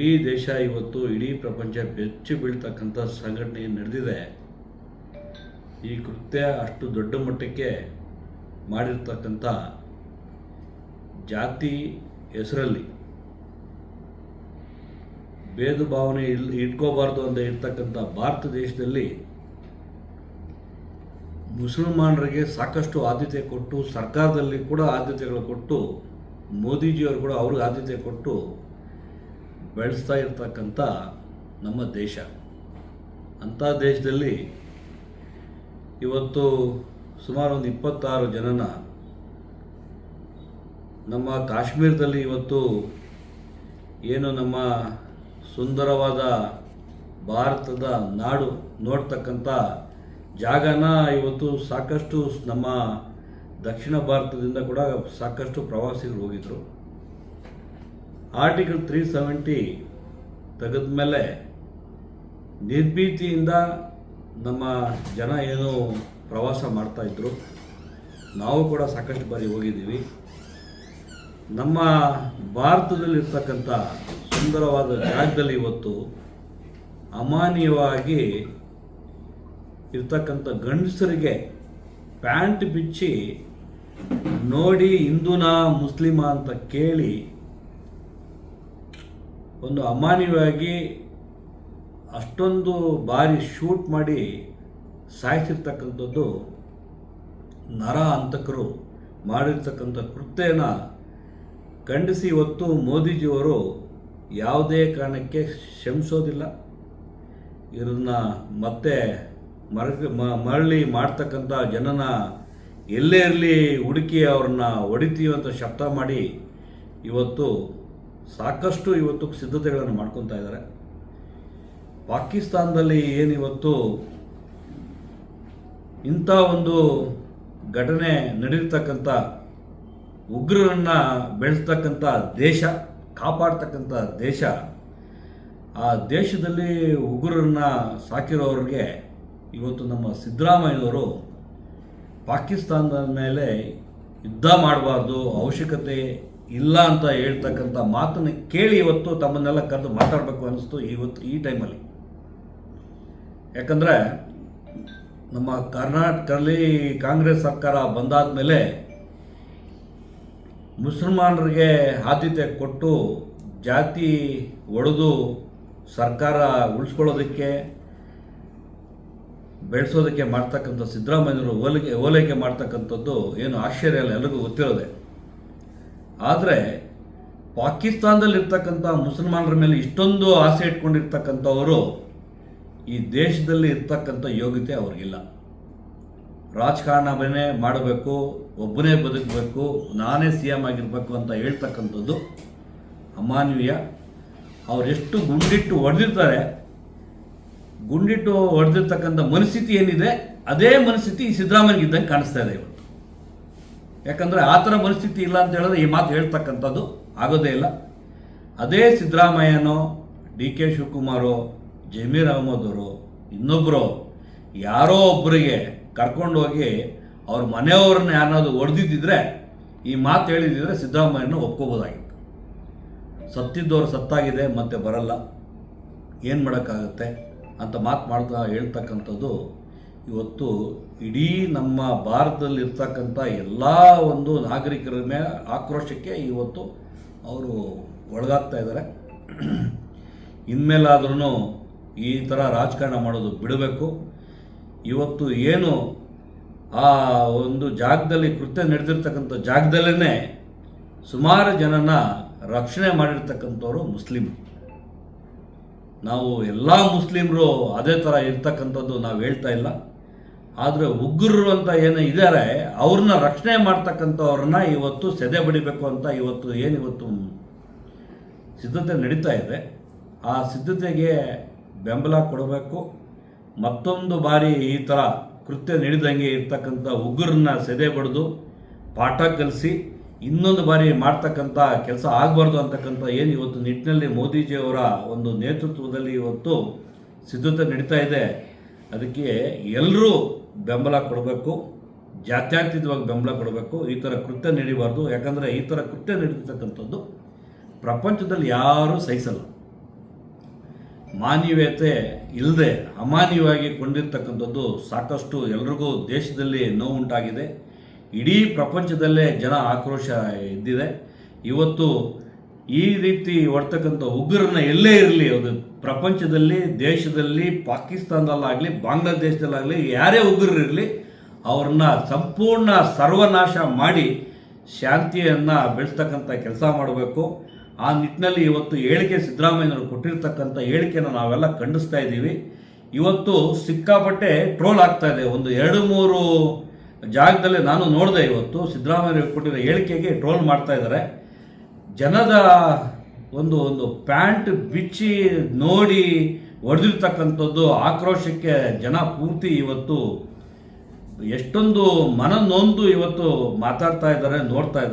ಇಡೀ ದೇಶ ಇವತ್ತು, ಇಡೀ ಪ್ರಪಂಚ ಬೆಚ್ಚಿ ಬೀಳ್ತಕ್ಕಂಥ ಸಂಘಟನೆ ನಡೆದಿದೆ. ಈ ಕೃತ್ಯ ಅಷ್ಟು ದೊಡ್ಡ ಮಟ್ಟಕ್ಕೆ ಮಾಡಿರ್ತಕ್ಕಂಥ ಜಾತಿ ಹೆಸರಲ್ಲಿ ಭೇದ ಭಾವನೆ ಇಲ್, ಇಟ್ಕೋಬಾರ್ದು ಅಂತ ಇರ್ತಕ್ಕಂಥ ಭಾರತ ದೇಶದಲ್ಲಿ ಮುಸಲ್ಮಾನರಿಗೆ ಸಾಕಷ್ಟು ಆದ್ಯತೆ ಕೊಟ್ಟು, ಸರ್ಕಾರದಲ್ಲಿ ಕೂಡ ಆದ್ಯತೆಗಳು ಕೊಟ್ಟು, ಮೋದಿಜಿಯವರು ಕೂಡ ಅವ್ರಿಗೆ ಆದ್ಯತೆ ಕೊಟ್ಟು ಬೆಳೆಸ್ತಾ ಇರ್ತಕ್ಕಂಥ ನಮ್ಮ ದೇಶ. ಅಂಥ ದೇಶದಲ್ಲಿ ಇವತ್ತು ಸುಮಾರು ಒಂದು ಇಪ್ಪತ್ತಾರು ಜನನ ನಮ್ಮ ಕಾಶ್ಮೀರದಲ್ಲಿ ಇವತ್ತು ಏನು ನಮ್ಮ ಸುಂದರವಾದ ಭಾರತದ ನಾಡು ನೋಡ್ತಕ್ಕಂಥ ಜಾಗನ ಇವತ್ತು ಸಾಕಷ್ಟು ನಮ್ಮ ದಕ್ಷಿಣ ಭಾರತದಿಂದ ಕೂಡ ಸಾಕಷ್ಟು ಪ್ರವಾಸಿಗರು ಹೋಗಿದ್ರು. ಆರ್ಟಿಕಲ್ ತ್ರೀ ಸೆವೆಂಟಿ ತೆಗೆದ ಮೇಲೆ ನಿರ್ಭೀತಿಯಿಂದ ನಮ್ಮ ಜನ ಏನು ಪ್ರವಾಸ ಮಾಡ್ತಾಯಿದ್ರು ನಾವು ಕೂಡ ಸಾಕಷ್ಟು ಬಾರಿ ಹೋಗಿದ್ದೀವಿ. ನಮ್ಮ ಭಾರತದಲ್ಲಿರ್ತಕ್ಕಂಥ ಸುಂದರವಾದ ಜಾಗದಲ್ಲಿ ಇವತ್ತು ಅಮಾನ್ಯವಾಗಿ ಇರ್ತಕ್ಕಂಥ ಗಂಡಸರಿಗೆ ಪ್ಯಾಂಟ್ ಬಿಚ್ಚಿ ನೋಡಿ ಹಿಂದೂನಾ ಮುಸ್ಲಿಮ ಅಂತ ಕೇಳಿ ಒಂದು ಅಮಾನ್ಯವಾಗಿ ಅಷ್ಟೊಂದು ಬಾರಿ ಶೂಟ್ ಮಾಡಿ ಸಾಯಿಸಿರ್ತಕ್ಕಂಥದ್ದು ನರ ಹಂತಕರು ಮಾಡಿರ್ತಕ್ಕಂಥ ಕೃತ್ಯನ ಖಂಡಿಸಿ ಇವತ್ತು ಮೋದಿಜಿಯವರು ಯಾವುದೇ ಕಾರಣಕ್ಕೆ ಕ್ಷಮಿಸೋದಿಲ್ಲ. ಇದನ್ನು ಮತ್ತೆ ಮರ ಮರಳಿ ಮಾಡ್ತಕ್ಕಂಥ ಜನನ ಎಲ್ಲೇ ಇರಲಿ ಹುಡುಕಿ ಅವ್ರನ್ನ ಹೊಡಿತೀವಿ ಅಂತ ಶಬ್ದ ಮಾಡಿ ಇವತ್ತು ಸಾಕಷ್ಟು ಇವತ್ತು ಸಿದ್ಧತೆಗಳನ್ನು ಮಾಡ್ಕೊತಾ ಇದ್ದಾರೆ. ಪಾಕಿಸ್ತಾನದಲ್ಲಿ ಏನಿವತ್ತು ಇಂಥ ಒಂದು ಘಟನೆ ನಡೆರ್ತಕ್ಕಂಥ, ಉಗ್ರರನ್ನು ಬೆಳೆಸ್ತಕ್ಕಂಥ ದೇಶ, ಕಾಪಾಡ್ತಕ್ಕಂಥ ದೇಶ, ಆ ದೇಶದಲ್ಲಿ ಉಗ್ರರನ್ನು ಸಾಕಿರೋರಿಗೆ ಇವತ್ತು ನಮ್ಮ ಸಿದ್ದರಾಮಯ್ಯನವರು ಪಾಕಿಸ್ತಾನದ ಮೇಲೆ ಯುದ್ಧ ಮಾಡಬಾರ್ದು, ಅವಶ್ಯಕತೆ ಇಲ್ಲ ಅಂತ ಹೇಳ್ತಕ್ಕಂಥ ಮಾತನ್ನು ಕೇಳಿ ಇವತ್ತು ತಮ್ಮನ್ನೆಲ್ಲ ಕರೆದು ಮಾತಾಡಬೇಕು ಅನ್ನಿಸ್ತು ಇವತ್ತು ಈ ಟೈಮಲ್ಲಿ. ಯಾಕಂದರೆ ನಮ್ಮ ಕರ್ನಾಟಕದಲ್ಲಿ ಕಾಂಗ್ರೆಸ್ ಸರ್ಕಾರ ಬಂದಾದ ಮೇಲೆ ಮುಸಲ್ಮಾನರಿಗೆ ಆದ್ಯತೆ ಕೊಟ್ಟು ಜಾತಿ ಒಡೆದು ಸರ್ಕಾರ ಉಳಿಸ್ಕೊಳ್ಳೋದಕ್ಕೆ, ಬೆಳೆಸೋದಕ್ಕೆ ಮಾಡ್ತಕ್ಕಂಥ ಸಿದ್ದರಾಮಯ್ಯನವರು ಓಲಿಕೆ ಓಲೈಕೆ ಮಾಡ್ತಕ್ಕಂಥದ್ದು ಏನು ಆಶ್ಚರ್ಯ ಅಲ್ಲ ಎಲ್ಲರಿಗೂ ಗೊತ್ತಿರೋದೆ. ಆದರೆ ಪಾಕಿಸ್ತಾನದಲ್ಲಿರ್ತಕ್ಕಂಥ ಮುಸಲ್ಮಾನರ ಮೇಲೆ ಇಷ್ಟೊಂದು ಆಸೆ ಇಟ್ಕೊಂಡಿರ್ತಕ್ಕಂಥವರು ಈ ದೇಶದಲ್ಲಿ ಇರ್ತಕ್ಕಂಥ ಯೋಗ್ಯತೆ ಅವ್ರಿಗಿಲ್ಲ. ರಾಜಕಾರಣವನ್ನೇ ಮಾಡಬೇಕು, ಒಬ್ಬನೇ ಬದುಕಬೇಕು, ನಾನೇ ಸಿ ಎಂ ಆಗಿರಬೇಕು ಅಂತ ಹೇಳ್ತಕ್ಕಂಥದ್ದು ಅಮಾನವೀಯ. ಅವರೆಷ್ಟು ಗುಂಡಿಟ್ಟು ಹೊಡೆದಿರ್ತಾರೆ, ಗುಂಡಿಟ್ಟು ಹೊಡೆದಿರ್ತಕ್ಕಂಥ ಮನಸ್ಥಿತಿ ಏನಿದೆ, ಅದೇ ಮನಸ್ಥಿತಿ ಈ ಸಿದ್ದರಾಮಯ್ಯಗೆ ಇದ್ದಂಗೆ ಕಾಣಿಸ್ತಾ ಇದೆ ಯಾಕಂದರೆ ಆ ಥರ ಮನಸ್ಥಿತಿ ಇಲ್ಲ ಅಂತ ಹೇಳಿದ್ರೆ ಈ ಮಾತು ಹೇಳ್ತಕ್ಕಂಥದ್ದು ಆಗೋದೇ ಇಲ್ಲ. ಅದೇ ಸಿದ್ದರಾಮಯ್ಯನೋ, ಡಿ ಕೆ ಶಿವಕುಮಾರೋ, ಜಮೀರ್ ಅಹಮದ್ರು ಇನ್ನೊಬ್ಬರು ಯಾರೋ ಒಬ್ಬರಿಗೆ ಕರ್ಕೊಂಡೋಗಿ ಅವ್ರ ಮನೆಯವ್ರನ್ನ ಯಾರಾದರೂ ಹೊಡೆದಿದ್ದಿದ್ರೆ ಈ ಮಾತು ಹೇಳಿದಿದ್ರೆ ಸಿದ್ದರಾಮಯ್ಯನ ಒಪ್ಕೋಬೋದಾಗಿತ್ತು. ಸತ್ತಿದ್ದವ್ರು ಸತ್ತಾಗಿದೆ, ಮತ್ತೆ ಬರಲ್ಲ. ಏನು ಮಾಡೋಕ್ಕಾಗುತ್ತೆ ಅಂತ ಮಾತು ಮಾಡ್ತಾ ಹೇಳ್ತಕ್ಕಂಥದ್ದು ಇವತ್ತು ಇಡೀ ನಮ್ಮ ಭಾರತದಲ್ಲಿ ಇರ್ತಕ್ಕಂಥ ಎಲ್ಲ ಒಂದು ನಾಗರಿಕರ ಮೇಲೆ ಆಕ್ರೋಶಕ್ಕೆ ಇವತ್ತು ಅವರು ಒಳಗಾಗ್ತಾ ಇದ್ದಾರೆ. ಇನ್ಮೇಲಾದ್ರೂ ಈ ಥರ ರಾಜಕಾರಣ ಮಾಡೋದು ಬಿಡಬೇಕು. ಇವತ್ತು ಏನು ಆ ಒಂದು ಜಾಗದಲ್ಲಿ ಕೃತ್ಯ ನಡೆದಿರ್ತಕ್ಕಂಥ ಜಾಗದಲ್ಲೇ ಸುಮಾರು ಜನನ ರಕ್ಷಣೆ ಮಾಡಿರ್ತಕ್ಕಂಥವ್ರು ಮುಸ್ಲಿಮರು. ನಾವು ಎಲ್ಲ ಮುಸ್ಲಿಮರು ಅದೇ ಥರ ಇರ್ತಕ್ಕಂಥದ್ದು ನಾವು ಹೇಳ್ತಾ ಇಲ್ಲ. ಆದರೆ ಉಗ್ರರು ಅಂತ ಏನು ಇದ್ದಾರೆ ಅವ್ರನ್ನ ರಕ್ಷಣೆ ಮಾಡ್ತಕ್ಕಂಥವ್ರನ್ನ ಇವತ್ತು ಸೆದೆ ಬಡಿಬೇಕು ಅಂತ ಇವತ್ತು ಏನು ಇವತ್ತು ಸಿದ್ಧತೆ ನಡೀತಾ ಇದೆ. ಆ ಸಿದ್ಧತೆಗೆ ಬೆಂಬಲ ಕೊಡಬೇಕು. ಮತ್ತೊಂದು ಬಾರಿ ಈ ಥರ ಕೃತ್ಯ ನಡೆದಂಗೆ ಇರ್ತಕ್ಕಂಥ ಉಗ್ರನ್ನ ಸೆದೆ ಬಡಿದು ಪಾಠ ಕಲಿಸಿ ಇನ್ನೊಂದು ಬಾರಿ ಮಾಡ್ತಕ್ಕಂಥ ಕೆಲಸ ಆಗಬಾರ್ದು ಅಂತಕ್ಕಂಥ ಏನು ಇವತ್ತು ನಿಟ್ಟಿನಲ್ಲಿ ಮೋದಿಜಿಯವರ ಒಂದು ನೇತೃತ್ವದಲ್ಲಿ ಇವತ್ತು ಸಿದ್ಧತೆ ನಡೀತಾ ಇದೆ. ಅದಕ್ಕೆ ಎಲ್ಲರೂ ಬೆಂಬಲ ಕೊಡಬೇಕು. ಜಾತ್ಯತೀತವಾಗಿ ಬೆಂಬಲ ಕೊಡಬೇಕು. ಈ ಥರ ಕೃತ್ಯ ನಡೀಬಾರ್ದು. ಯಾಕಂದರೆ ಈ ಥರ ಕೃತ್ಯ ನಡೀತಕ್ಕಂಥದ್ದು ಪ್ರಪಂಚದಲ್ಲಿ ಯಾರೂ ಸಹಿಸಲ್ಲ. ಮಾನವೀಯತೆ ಇಲ್ಲದೆ ಅಮಾನ್ಯವಾಗಿ ಕೊಂಡಿರ್ತಕ್ಕಂಥದ್ದು ಸಾಕಷ್ಟು ಎಲ್ರಿಗೂ ದೇಶದಲ್ಲಿ ನೋವುಂಟಾಗಿದೆ. ಇಡೀ ಪ್ರಪಂಚದಲ್ಲೇ ಜನ ಆಕ್ರೋಶ ಇದ್ದಿದೆ ಇವತ್ತು ಈ ರೀತಿ ಹೊಡ್ತಕ್ಕಂಥ ಉಗ್ರರನ್ನ ಎಲ್ಲೇ ಇರಲಿ, ಅದು ಪ್ರಪಂಚದಲ್ಲಿ, ದೇಶದಲ್ಲಿ, ಪಾಕಿಸ್ತಾನದಲ್ಲಾಗಲಿ, ಬಾಂಗ್ಲಾದೇಶದಲ್ಲಾಗಲಿ, ಯಾರೇ ಉಗ್ರರಿರಲಿ ಅವ್ರನ್ನ ಸಂಪೂರ್ಣ ಸರ್ವನಾಶ ಮಾಡಿ ಶಾಂತಿಯನ್ನು ಬೆಳೆಸ್ತಕ್ಕಂಥ ಕೆಲಸ ಮಾಡಬೇಕು. ಆ ನಿಟ್ಟಿನಲ್ಲಿ ಇವತ್ತು ಹೇಳಿಕೆ ಸಿದ್ದರಾಮಯ್ಯನವರು ಕೊಟ್ಟಿರ್ತಕ್ಕಂಥ ಹೇಳಿಕೆನ ನಾವೆಲ್ಲ ಖಂಡಿಸ್ತಾ ಇದ್ದೀವಿ. ಇವತ್ತು ಸಿಕ್ಕಾಪಟ್ಟೆ ಟ್ರೋಲ್ ಆಗ್ತಾ ಇದೆ. ಒಂದು ಎರಡು ಮೂರು ಜಾಗದಲ್ಲಿ ನಾನು ನೋಡಿದೆ ಇವತ್ತು ಸಿದ್ದರಾಮಯ್ಯ ಕೊಟ್ಟಿರೋ ಹೇಳಿಕೆಗೆ ಟ್ರೋಲ್ ಮಾಡ್ತಾ ಇದ್ದಾರೆ. ಜನದ ಒಂದು ಒಂದು ಪ್ಯಾಂಟ್ ಬಿಚ್ಚಿ ನೋಡಿ ಹೊಡೆದಿರ್ತಕ್ಕಂಥದ್ದು ಆಕ್ರೋಶಕ್ಕೆ ಜನ ಪೂರ್ತಿ ಇವತ್ತು ಎಷ್ಟೊಂದು ಮನ ನೊಂದು ಇವತ್ತು ಮಾತಾಡ್ತಾ ಇದ್ದಾರೆ, ನೋಡ್ತಾ ಇದ್ದಾರೆ.